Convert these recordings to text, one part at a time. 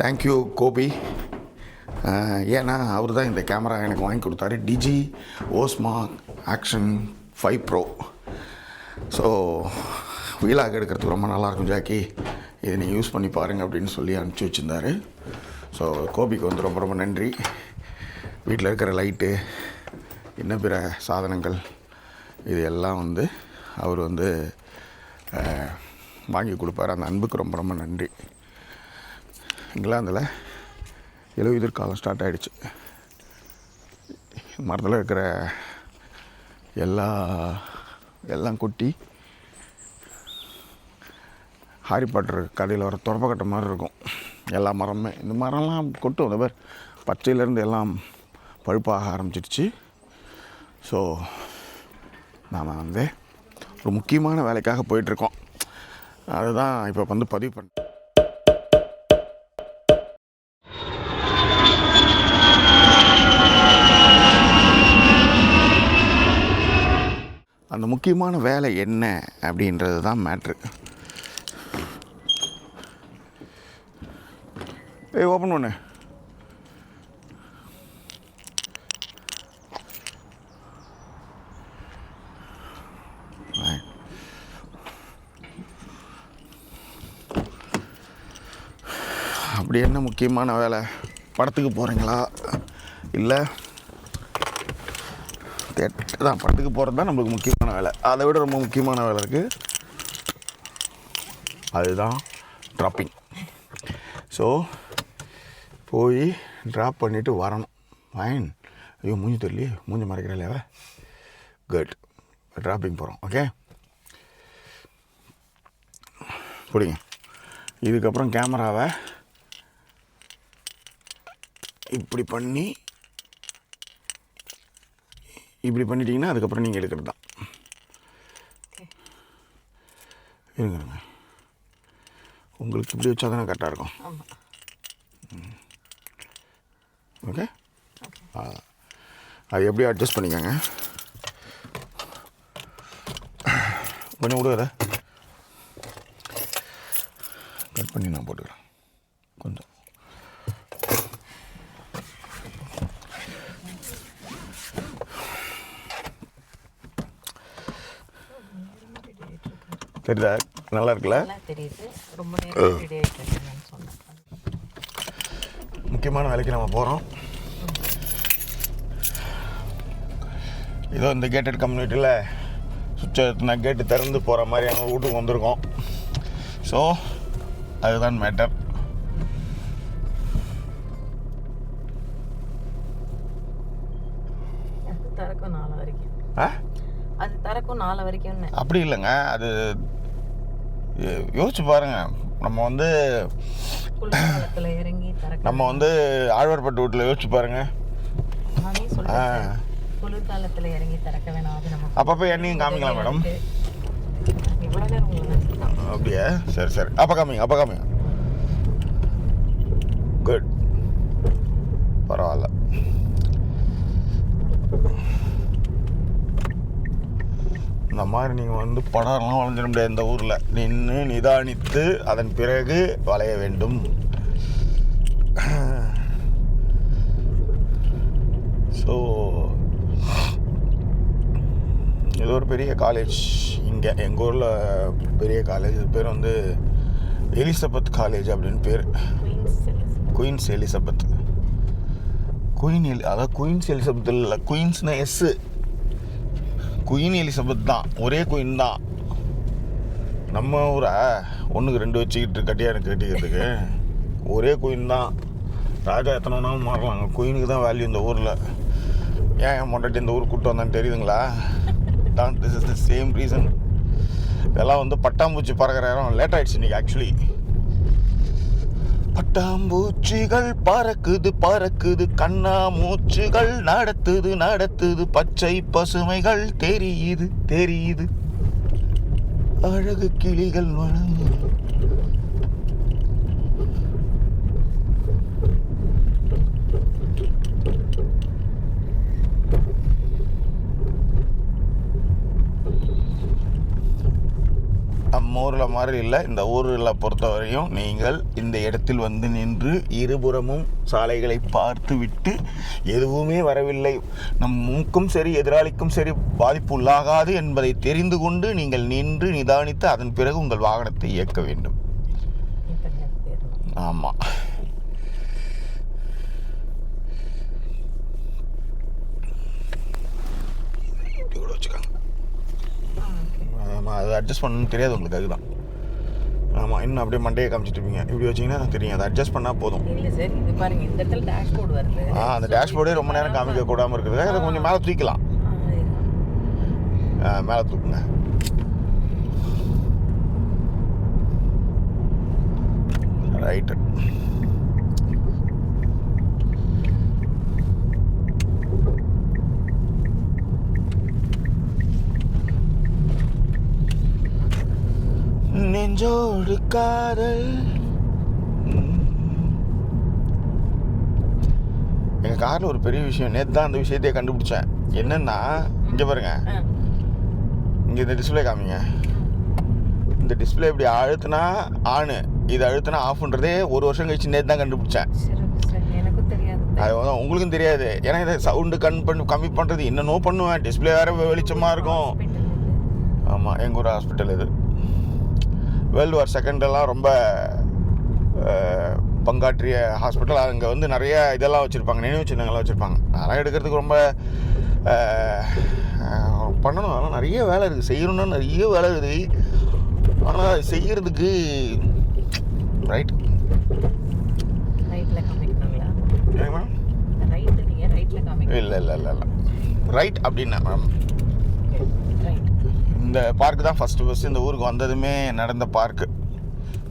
Thank you Gopi ஏன்னா அவர் தான் இந்த கேமரா எனக்கு வாங்கி கொடுத்தாரு. DJI Osmo action five pro so வீலாக எடுக்கிறதுக்கு ரொம்ப நல்லாயிருக்கும் ஜாக்கி இதை நீங்கள் யூஸ் பண்ணி பாருங்கள் அப்படின்னு சொல்லி அனுப்பிச்சி வச்சுருந்தாரு. ஸோ கோபிக்கு வந்து ரொம்ப ரொம்ப நன்றி. வீட்டில் இருக்கிற லைட்டு இன்னும் பிற சாதனங்கள் இது எல்லாம் வந்து அவர் வந்து வாங்கி கொடுப்பாரு. அந்த அன்புக்கு ரொம்ப ரொம்ப நன்றி. இங்கிலாந்தில் இலையுதிர் காலம் ஸ்டார்ட் ஆகிடுச்சு மரத்தில் இருக்கிற எல்லா எல்லாம் கொட்டி ஹாரி பாட்டர் கடையில் வர துறப்பக்கட்ட மாதிரி இருக்கும். எல்லா மரமுமே. இந்த மரம்லாம் கொட்டும். இந்த பேர் பச்சையிலேருந்து எல்லாம் பழுப்பாக ஆரம்பிச்சிடுச்சு. ஸோ நாம் வந்து ஒரு முக்கியமான வேலைக்காக போயிட்டுருக்கோம் அதுதான் இப்போ வந்து பதிவு பண்ண அந்த முக்கியமான வேலை என்ன அப்படின்றது தான் மேட்ரு ஏய் ஓப்பன் பண்ணு. அப்படி என்ன முக்கியமான வேலை? படத்துக்கு போகிறீங்களா இல்லை? அதான் பட்டுக்கு படத்துக்கு போகிறது தான் நம்மளுக்கு முக்கியமான வேலை. அதை விட ரொம்ப முக்கியமான வேலை இருக்குது அதுதான் ட்ராப்பிங் ஸோ போய் ட்ராப் பண்ணிவிட்டு வரணும். ஃபைன் ஐயோ மூஞ்சி தெரியலையே. மூஞ்சி மறைக்கிறாள் குட் ட்ராப்பிங் போகிறோம் ஓகே பிடிங்க. இதுக்கப்புறம் கேமராவை இப்படி பண்ணி இப்படி பண்ணிட்டீங்கன்னா அதுக்கப்புறம் நீங்கள் எடுக்கிறது தான். இருங்க இருங்க உங்களுக்கு இப்படி வச்சா தானே கரெக்டாக இருக்கும். ஓகே? அது எப்படி அட்ஜஸ்ட் பண்ணிக்கோங்க. கொஞ்சம் விடுவத கட் பண்ணி நான் போட்டுக்கிறேன். கொஞ்சம். தெரியுதா? நல்லா இருக்குல்ல தெரியுது. ரொம்ப முக்கியமான வேலைக்கு நம்ம போகிறோம் ஏதோ இந்த கேட்டட் கம்யூனிட்டியில் சுவிட்ச் கேட்டு திறந்து போகிற மாதிரியான ஒரு வீட்டுக்கு வந்திருக்கோம். ஸோ அதுதான் மேட்டர் அது திறக்கும் நாலு வரைக்கும். அப்படி இல்லைங்க. அது யோசிச்சு பாருங்க. நம்ம வந்து நம்ம வந்து ஆழ்வார்பட்டு வீட்டில் யோசிச்சு பாருங்க. நானே ஆ. சொல்லுவேன் குளிர்காலத்தில் இறங்கி திறக்க வேணாம். அது நம்ம அப்பப்போ எண்ணையும் காமிக்கலாம் மேடம். அப்படியா? சரி சரி. அப்போ காமிங்க அப்போ காமிங்க குட் பரவாயில்ல. இந்த மாதிரி நீங்கள் வந்து படம்லாம் வளைஞ்சிட முடியாது இந்த ஊரில். நின்று நிதானித்து அதன் பிறகு வளைய வேண்டும். ஸோ இது ஒரு பெரிய காலேஜ் இங்கே எங்கள் ஊரில் பெரிய காலேஜ் பேர் வந்து எலிசபெத் காலேஜ் அப்படின்னு பேர். குயின்ஸ் குயின்ஸ் எலிசபெத் குயின் எலி அதாவது குயின்ஸ் எலிசபெத் இல்லை குயின்ஸ்னா எஸ்ஸு குயின் எலிசபெத் தான். ஒரே குயின் தான். நம்ம ஊரை ஒன்றுக்கு ரெண்டு வச்சுக்கிட்டு கட்டியாக எனக்கு கட்டிக்கிறதுக்கு. ஒரே குயின் தான். ராஜா எத்தனை வேணாலும் மாறலாங்க குயினுக்கு தான் வேல்யூ இந்த ஊரில். ஏன் என் மொண்டாட்டி இந்த ஊருக்கு கூப்பிட்டு வந்தான்னு தெரியுதுங்களா? தான் this is the same reason இதெல்லாம் வந்து பட்டாம்பூச்சி பறக்கிற இடம் லேட் ஆகிடுச்சு இன்றைக்கி ஆக்சுவலி பட்டாம்பூச்சிகள் பறக்குது பறக்குது. கண்ணா மூச்சுகள் நடத்துது நடத்துது. பச்சை பசுமைகள் தெரியுது தெரியுது. அழகு கிளிகள் வளங்குது நம்ம ஊரில் மாதிரி இல்லை. இந்த ஊரில் பொறுத்தவரையும் நீங்கள் இந்த இடத்தில் வந்து நின்று இருபுறமும் சாலைகளை பார்த்து விட்டு எதுவுமே வரவில்லை. நம் மூக்கும் சரி எதிராளிக்கும் சரி பாதிப்பு உள்ளாகாது என்பதை தெரிந்து கொண்டு நீங்கள் நின்று நிதானித்து அதன் பிறகு உங்கள் வாகனத்தை இயக்க வேண்டும். ஆமாம் இப்படி கூட வச்சுக்காங்க ஆமாம் அது அட்ஜஸ்ட் பண்ணணும்னு தெரியாது உங்களுக்கு அதுதான். ஆமாம் இன்னும் அப்படியே மண்டையை காமிச்சிட்டு இருப்பீங்க. இப்படி வச்சிங்கன்னா தெரியும். அதை அட்ஜஸ்ட் பண்ணால் போதும். இல்லை சார் இது பாருங்க இந்த இடத்துல டேஷ்போர்டு வருது. ஆ அந்த டேஷ்போர்டே ரொம்ப நேரம் காமிக்க கூடாமல் இருக்குது அதை கொஞ்சம் மேலே ஆ, மேலே தூக்குங்க. ரைட்டு நெஞ்சோடு காதல். எங்கள் காரில் ஒரு பெரிய விஷயம் நேற்று தான் அந்த விஷயத்தையே கண்டுபிடிச்சேன். என்னன்னா இங்கே பாருங்க. இங்கே இந்த டிஸ்பிளே காமிங்க. இந்த டிஸ்பிளே இப்படி அழுத்துனா ஆனு இது அழுத்துனா ஆஃப்ன்றதே ஒரு வருஷம் கழிச்சு நேற்று தான் கண்டுபிடிச்சேன். அது வந்து உங்களுக்கும் தெரியாது. ஏன்னா இதை சவுண்டு கண் பண்ணி கம்மி பண்ணுறது என்னென்னோ பண்ணுவேன். டிஸ்பிளே வேறு வெளிச்சமாக இருக்கும். ஆமாம் எங்கள் ஊர் ஹாஸ்பிட்டல் இது. வேர்ல்டு வார் செகண்டெல்லாம் ரொம்ப பங்காற்றிய ஹாஸ்பிட்டல் அங்கே வந்து நிறைய இதெல்லாம் வச்சுருப்பாங்க நினைவு சின்னங்கள்லாம் வச்சுருப்பாங்க. அதெல்லாம் எடுக்கிறதுக்கு ரொம்ப பண்ணணும். அதெல்லாம் நிறைய வேலை இருக்குது. செய்யணும்னா நிறைய வேலை இருக்குது. ஆனால் செய்யறதுக்கு ரைட் இல்லை இல்லை இல்லை இல்லை. ரைட் அப்படின்னா மேம் ரைட் இந்த பார்க்கு தான் ஃபஸ்ட்டு ஃபஸ்ட்டு இந்த ஊருக்கு வந்ததுமே நடந்த பார்க்கு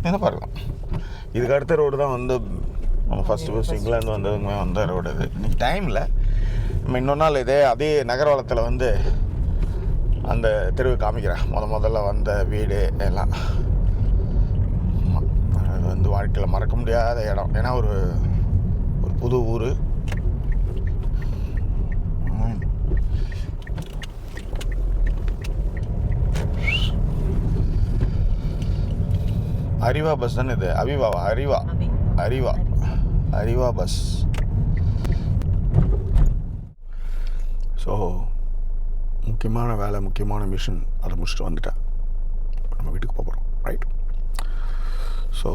என்ன பார்க் தான் இதுக்கு அடுத்த ரோடு தான் வந்து நம்ம ஃபஸ்ட்டு ஃபஸ்ட்டு இங்கிலாந்து வந்ததுமே வந்த ரோடு இது இன்னைக்கு டைமில் நம்ம இன்னொரு நாள் இதே அதே நகர்வளத்தில் வந்து அந்த தெருவு காமிக்கிறேன். முத முதல்ல வந்த வீடு எல்லாம். அது வந்து வாழ்க்கையில் மறக்க முடியாத இடம். ஏன்னா ஒரு ஒரு புது ஊர். அறிவா பஸ் தானே இது? அவிவாவா அபி. அறிவா அறிவா பஸ் ஸோ முக்கியமான வேலை முக்கியமான மிஷன் அதை முடிச்சுட்டு வந்துட்டேன். நம்ம வீட்டுக்கு போக போகிறோம் ரைட் ஸோ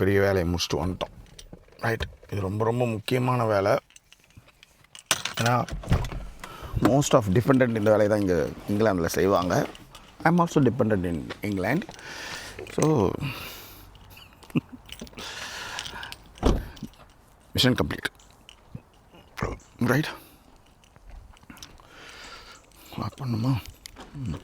பெரிய வேலையை முடிச்சுட்டு வந்துட்டோம். ரைட் இது ரொம்ப ரொம்ப முக்கியமான வேலை. ஏன்னா மோஸ்ட் ஆஃப் டிபெண்ட் இந்த வேலையை தான் இங்கே இங்கிலாந்தில் செய்வாங்க. I am also depend in England so mission complete right பண்ணுமா? ம்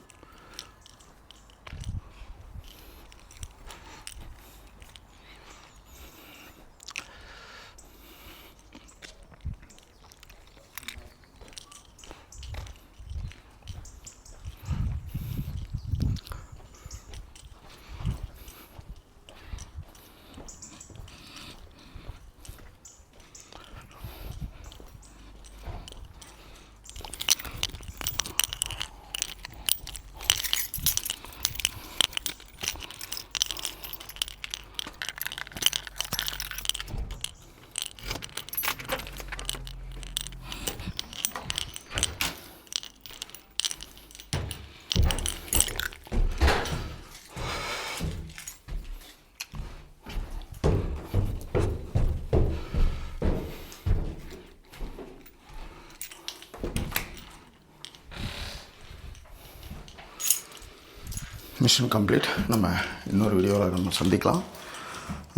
மிஷன் கம்ப்ளீட். நம்ம இன்னொரு வீடியோவில் நம்ம சந்திக்கலாம்.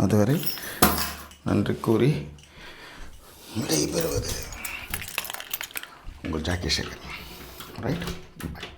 அதுவரை நன்றி கூறி விடைபெறுவது உங்கள் ஜாக்கி சேகர் ரைட் பாய்